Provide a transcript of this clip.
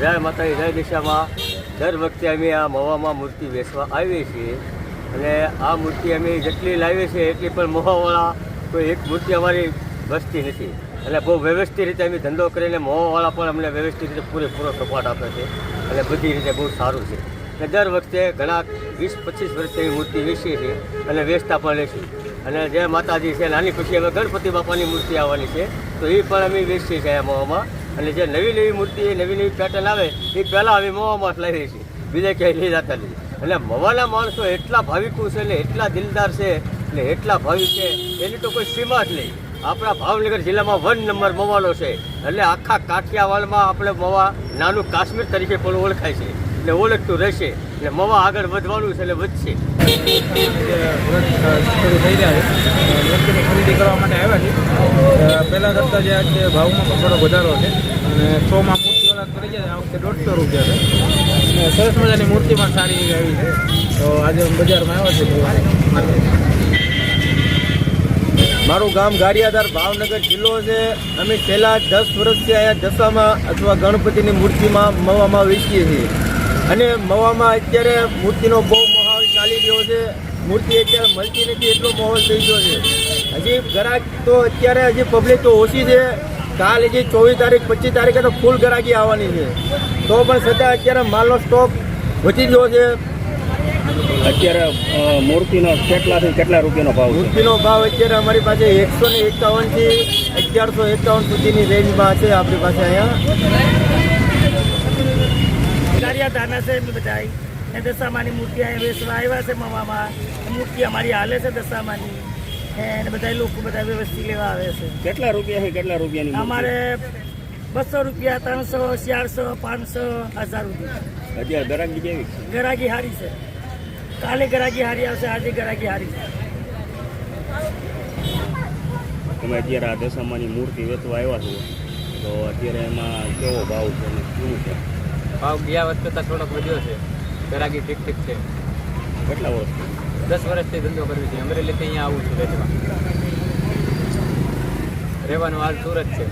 જય માતાજી જય દિશામાં દર વખતે અમે આ મવામાં મૂર્તિ વેચવા આવીએ છીએ. અને આ મૂર્તિ અમે જેટલી લાવીએ છીએ, એટલી પણ મહાવાળા કોઈ એક મૂર્તિ અમારી બસતી નથી. અને બહુ વ્યવસ્થિત રીતે અમે ધંધો કરીને મહાવાળા પણ અમને વ્યવસ્થિત રીતે પૂરેપૂરો સપોર્ટ આપે છે. અને બધી રીતે બહુ સારું છે. અને દર વખતે ઘણા વીસ, પચીસ વર્ષથી મૂર્તિ વેચીએ છીએ અને વેચતા પણ લઈશું અને જે માતાજી છે, નાની પછી હવે ગણપતિ બાપાની મૂર્તિ આવવાની છે, તો એ પણ અમે વેચીએ છીએ આ મવામાં અને જે નવી નવી મૂર્તિ નવી નવી પેટર્ન આવે, એ પહેલાં અમે મવામાં જ રહી છીએ બીજે ક્યાંય નહીં જતા નથી એટલે મવાના માણસો એટલા ભાવિકું છે ને, એટલા દિલદાર છે ને, એટલા ભાવિક છે, એની તો કોઈ સીમા જ નહીં. આપણા ભાવનગર જિલ્લામાં વન નંબર મવાનો છે. એટલે આખા કાઠિયાવાડમાં આપણે મવા નાનું કાશ્મીર તરીકે પણ ઓળખાય છે. એટલે ઓળખતું રહેશે. એટલે મવા આગળ વધવાનું છે, એટલે વધશે. શરૂ થઈ રહ્યા છે. વ્યક્તિની ખરીદી કરવા માટે આવ્યા છે પહેલાં કરતાં જે આજે ભાવમાં થોડો વધારો છે. અને સોમાં મૂર્તિ ઓલા કરી જાય આ વખતે દોઢસો રૂપિયા છે. અને સરસ મજાની મૂર્તિ પણ સારી એવી આવી છે. તો આજે બજારમાં આવ્યા છે માર્કેટ મારું ગામ ગારિયાધાર ભાવનગર જિલ્લો છે. અમે છેલ્લા દસ વર્ષથી અહીંયા દશામાં અથવા ગણપતિની મૂર્તિમાં મવામાં વેચીએ છીએ. અને મવામાં અત્યારે મૂર્તિનો બહુ માહોલ ચાલી રહ્યો છે. મૂર્તિ અત્યારે મળતી નથી એટલો માહોલ થઈ ગયો છે. હજી ગ્રાહક તો અત્યારે હજી પબ્લિક તો ઓછી છે. કાલ હજી ચોવીસ તારીખ પચીસ તારીખે તો ફૂલ ગ્રાહકી આવવાની છે. તો પણ છતાં અત્યારે માલનો સ્ટોક વધી ગયો છે. અત્યારે મૂર્તિનો કેટલાથી કેટલા રૂપિયાનો ભાવ મૂર્તિનો ભાવ અત્યારે અમારી પાસે એકસો ને એકાવનથી અગિયારસો એકાવન સુધીની રેન્જમાં છે આપણી પાસે અહીંયા. ગારિયા દાના છે એ દશામાની મૂર્તિ અહીંયા વેચવા આવ્યા છે મવામાં. મૂર્તિ અમારી હાલે છે દશામાની. એને બધા લોકો બધા વ્યવસ્થિત લેવા આવે છે. કેટલા રૂપિયા છે કેટલા રૂપિયાની અમારે બસો રૂપિયા ત્રણસો ચારસો પાંચસો હજાર રૂપિયા. અત્યારે ગરાગી કેવી? ગરાગી હારી છે. કાલે ગરાગી હારી આવશે આજે ગરાગી હારી છે. તમે અત્યારે આ દશામાની મૂર્તિ વેચવા આવ્યા છો તો અત્યારે એમાં કેવો ભાવ છે અને શું છે? ભાવ ગયા વખતે કરતાં થોડોક વધ્યો છે. ગરાગી ઠીક ઠીક છે. કેટલા વર્ષ દસ વર્ષથી ધંધો કરવી છે. અમરેલીથી અહીંયા આવું છું વેચવા રહેવાનું હાલ સુરત છે.